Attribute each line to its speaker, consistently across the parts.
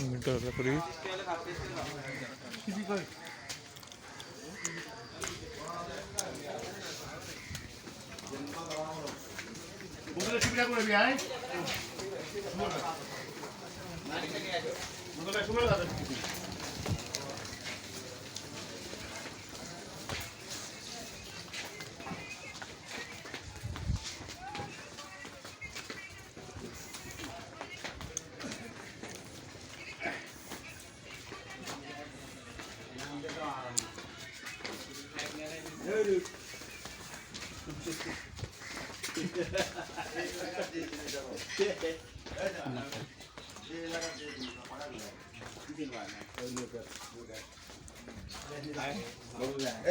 Speaker 1: মিনিটটা করি।
Speaker 2: সুবিধা করে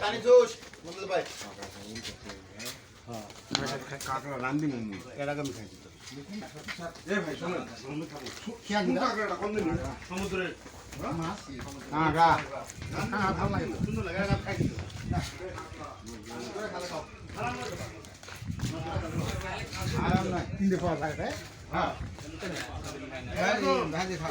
Speaker 3: পানি জুস বদলে ভাই
Speaker 2: কাকড়া রান্দি মম্মি এর আগে আমি খাইছি এ ভাই শোনো আমি খাব খেয়া দিন কাকড়াটা কোন দিন সমুদ্রে গা ভালো লাগে সুন্দর লাগে আমি খাইছি আরাম নাই তিনটে পাওয়া রে হ্যাঁ ভাজি খাও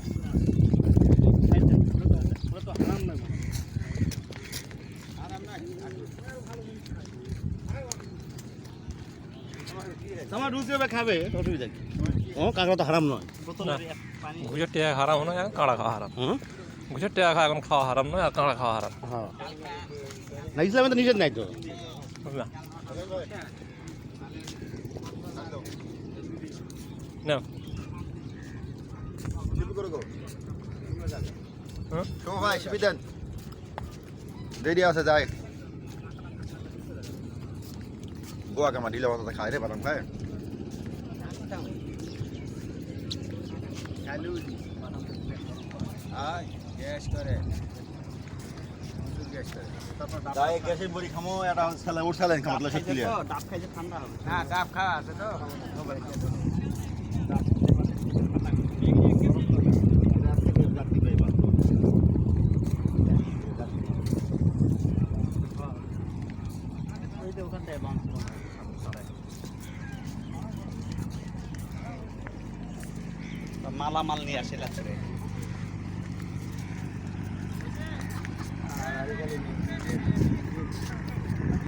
Speaker 2: তোমার রুচি হবে খাবে? অসুবিধা কি? ও কাঁকড়া তো হারাম নয়।
Speaker 1: ঘুষের টিয়া হারাম নয় আর কাঁড়া খাওয়া হারাম।
Speaker 2: হুম?
Speaker 1: ঘুষের টিয়া খাওয়া এখন খাওয়া হারাম নয় আর কাঁড়া খাওয়া হারাম।
Speaker 2: হ্যাঁ। না ইসলামে তো নিষেধ নাই তো?
Speaker 1: না হ্যাঁ
Speaker 3: দেরি আছে যাই। গোয়া কামা ঢিলে বাতাতে খায় রে বাদাম খায় গ্যাস করে তাই গ্যাসের বড়ি খামো এটা সালা উঠ সালা খামো তাহলে সত্যি
Speaker 2: ডাব খাইছে ঠান্ডা হবে
Speaker 4: হ্যাঁ ডাব খাওয়া আছে তো
Speaker 2: মালামাল নিয়ে আসে রাত্রে